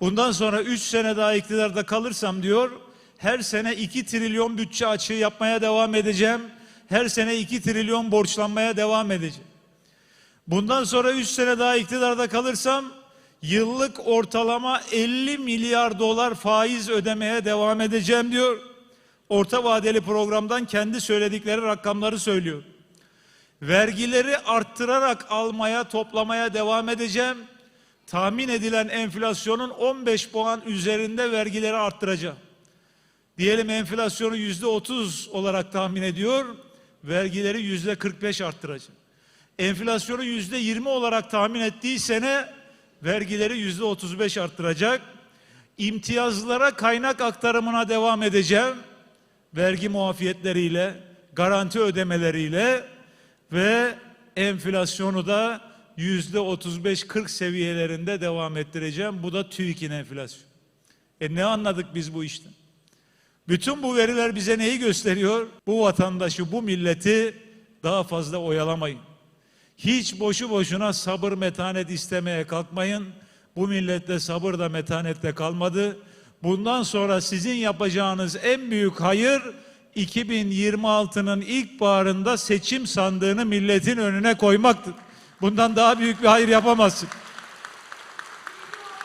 Bundan sonra 3 sene daha iktidarda kalırsam diyor, her sene 2 trilyon bütçe açığı yapmaya devam edeceğim. Her sene 2 trilyon borçlanmaya devam edeceğim. Bundan sonra 3 sene daha iktidarda kalırsam yıllık ortalama 50 milyar dolar faiz ödemeye devam edeceğim diyor. Orta vadeli programdan kendi söyledikleri rakamları söylüyor. Vergileri arttırarak almaya, toplamaya devam edeceğim. Tahmin edilen enflasyonun 15 puan üzerinde vergileri arttıracağım. Diyelim enflasyonu yüzde 30 olarak tahmin ediyor, vergileri yüzde 45 arttıracağım. Enflasyonu yüzde 20 olarak tahmin ettiği sene vergileri yüzde 35 arttıracak. İmtiyazlara kaynak aktarımına devam edeceğim. Vergi muafiyetleriyle, garanti ödemeleriyle ve enflasyonu da yüzde 35-40 seviyelerinde devam ettireceğim. Bu da TÜİK'in enflasyonu. E ne anladık biz bu işten? Bütün bu veriler bize neyi gösteriyor? Bu vatandaşı, bu milleti daha fazla oyalamayın. Hiç boşu boşuna sabır metanet istemeye kalkmayın. Bu millette sabır da metanet de kalmadı. Bundan sonra sizin yapacağınız en büyük hayır 2026'nın ilk baharında seçim sandığını milletin önüne koymaktır. Bundan daha büyük bir hayır yapamazsın.